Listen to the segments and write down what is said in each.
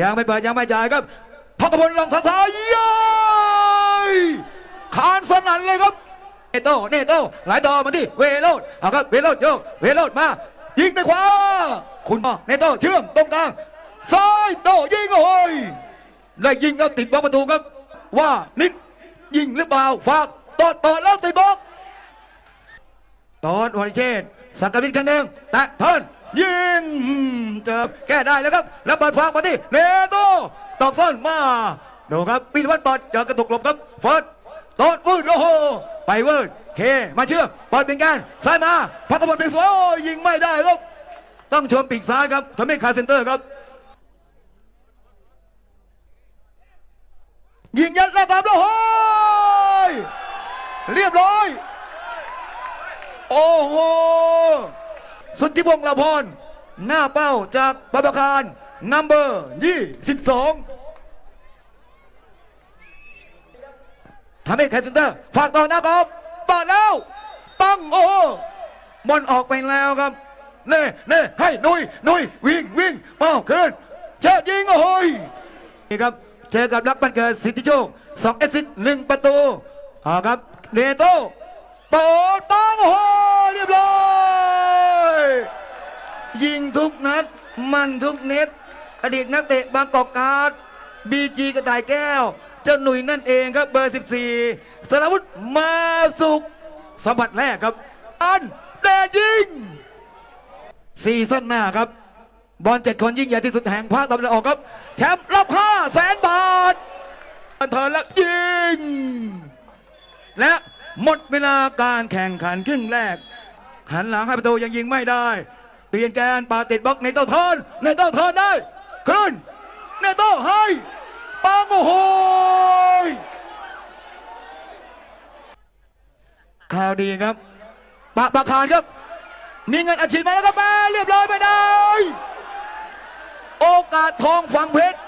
ยังไม่เปิดยังไม่จ่ายครับพักพลลองท้าทายเย้ยคานสนั่นเลยครับเนโต้เนโตไหลต่อมาที่เวโรดเอาครับเวโรดโยกเวโรดมา ยิงด้วยขวาคุณเนโต้เชื่อมตรงกลางซ้ายโต้ยิงโอ้ยได้ยิงแล้วติดบล็อกประตูครับ ว่านิดยิงหรือเปล่าฝากตอดเปิดแล้วติดบล็อกตอนวริเชษสังกวิทย์คันหนึ่งแตะเทิร์นยิง เจอแก้ได้แล้วครับ แล้วเปิดฟางมาที่เนโตตอกซ่อนมาดูครับปีนวัดบอลเจอกระตุกหลบครับเฟิร์สโตดวืดโอ้โหไปวืดเคมาเชื่อมบอลเป็นการซ้ายมาพักกบอลเป็นสวยโอ้ยยิงไม่ได้ครับต้องชมปีกซ้ายครับทำให้คาเซนเตอร์ครับ ยิงยัดแล้วครับแล้วโอ้ยเรียบร้อย โอ้โหสุทธิพงษ์ละพร หน้าเป้าจากบับคารนัมเบอร์ยี่สิบสองทำให้แคสเซนเตอร์ฝากต่อหน้ากรอบเปิดแล้วตั้งโอ้บอลออกไปแล้วครับเน่เน่ให้หนุยหนุยวิ่งวิ่งเป้าขึ้นเชิดยิงโอ้ยนี่ครับเจอกับรักบันเกิดสิทธิโชคสองเอซิสหนึ่งประตูเอาครับเนโตเปิดตั้งโอ้โหเรียบร้อย ยิงทุกนัด มันทุกเน็ต อดีตนักเตะบางกอกการ์ดบีจีกระต่ายแก้ว เจ้าหนุ่ยนั่นเองครับเบอร์ 14สารวุฒิมาสุขสมบัติแรกครับ อันแดนยิงซีซั่นหน้าครับ บอลเจ็ดคนยิ่งใหญ่ที่สุดแห่งภาคตะวันออกครับ แชมป์รับห้าแสนบาทคอนเธอแล้วยิง และหมดเวลาการแข่งขันครึ่งแรก หันหลังให้ประตูยังยิงไม่ได้ เปลี่ยนแกนปาติดบล็อกในโต้เทิร์นในโต้เทิร์นได้ ขึ้นในโต้ให้ปังโอ้โหข่าวดีครับปะปะคารครับ มีเงินอาชีพมาแล้วครับแม่เรียบร้อยไปได้โอกาสทองฝังเพชร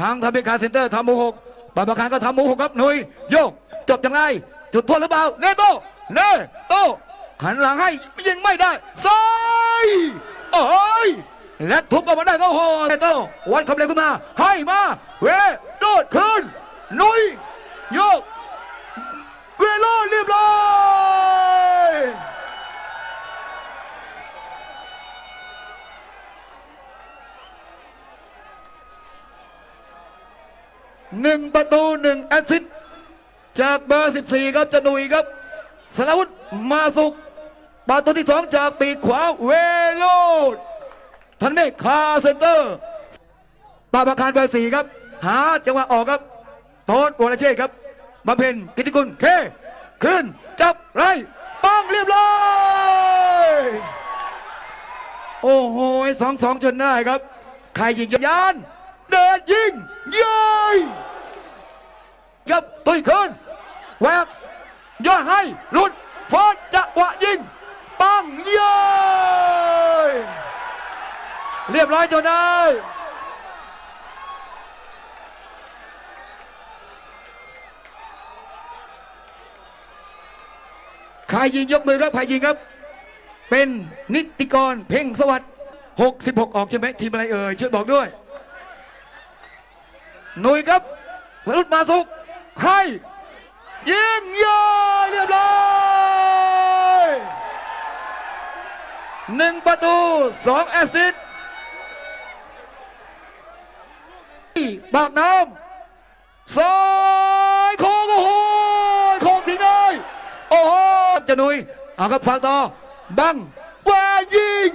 ทางทำเบคาเซ็นเตอร์ทำโมหกปาปะคารก็ทำโมหกครับหนุยโยกจบยังไง จุดโทษหรือเปล่าเนโตเนโตหันหลังให้ยิงไม่ได้ซ้าย โอ้ยและทุบออกมาได้ก็โอ้โหเนโตวันคำเร็วขึ้นมา ให้มา เวโดดขึ้นนุยโยกเวโรจน์เรียบร้อยหนึ่งประตูหนึ่งแอสซิสจากเบอร์ 14 ครับจะนุยครับสรวุฒิมาสุก ประตูที่สองจากปีกขวาเวโรดทันเมฆคาเซนเตอร์ปาประคารเบอร์สี่ครับ หาจังหวะออกครับโต๊ดวรเชษครับบำเพ็ญกิติกุลเค ขึ้น จับไรป้องเรียบร้อยโอ้โหสองสองจนได้ครับ ใครยิงยาน เดินยิงย้ยยับตุยขึ้นแหวกย่อให้หลุดฟอดจัวะยิง ปังเย้ยเรียบร้อยจนได้ใครยิงยกมือครับใครยิงครับ เป็นนิติกรเพ่งสวัสดิ์66 ออกใช่ไหมทีมอะไรเอ่ยช่วยบอกด้วยหนุยครับวรุษมาสุกให้ยิงยอะเรียบร้อย หนึ่งประตูสองแอสซิสต์ปากน้ำซ้ายโค้งโอ้โหโค้งทิ้งเลยโอ้โหจะนุยเอาครับฝากต่อบังวายิง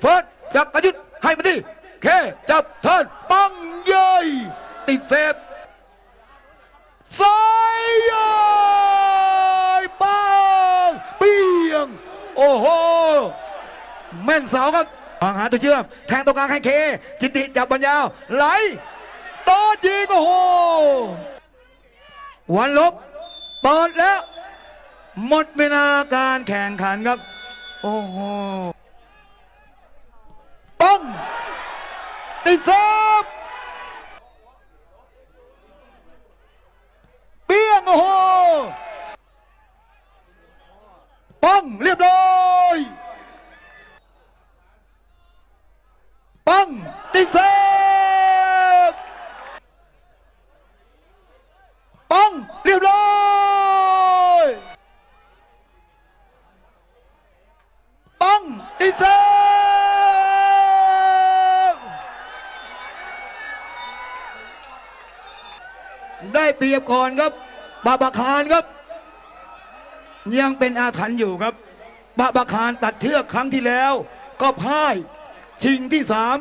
เฟิร์สจับกระยุทธ์ให้มาดิเคจับเทิร์นปังเย้ยติดเซฟซ้ายเย้ยปังเปียง โอ้โห แม่นเสาครับวางหาตัวเชื่อมแทงตรงกลางให้เค จิตติจับบอลยาว ไหลโตดยิงโอ้โหวันลบเปิดแล้ว หมดเวลาการแข่งขันครับ โอ้โหป้องติดเซฟเติงเซฟป้องเรียบร้อยป้องติงเซฟได้เปรียบก่อนครับบาบาคารครับ ยังเป็นอาถรรพ์อยู่ครับบาบาคารตัดเทือกครั้งที่แล้ว ก็พ่าย ชิงที่สาม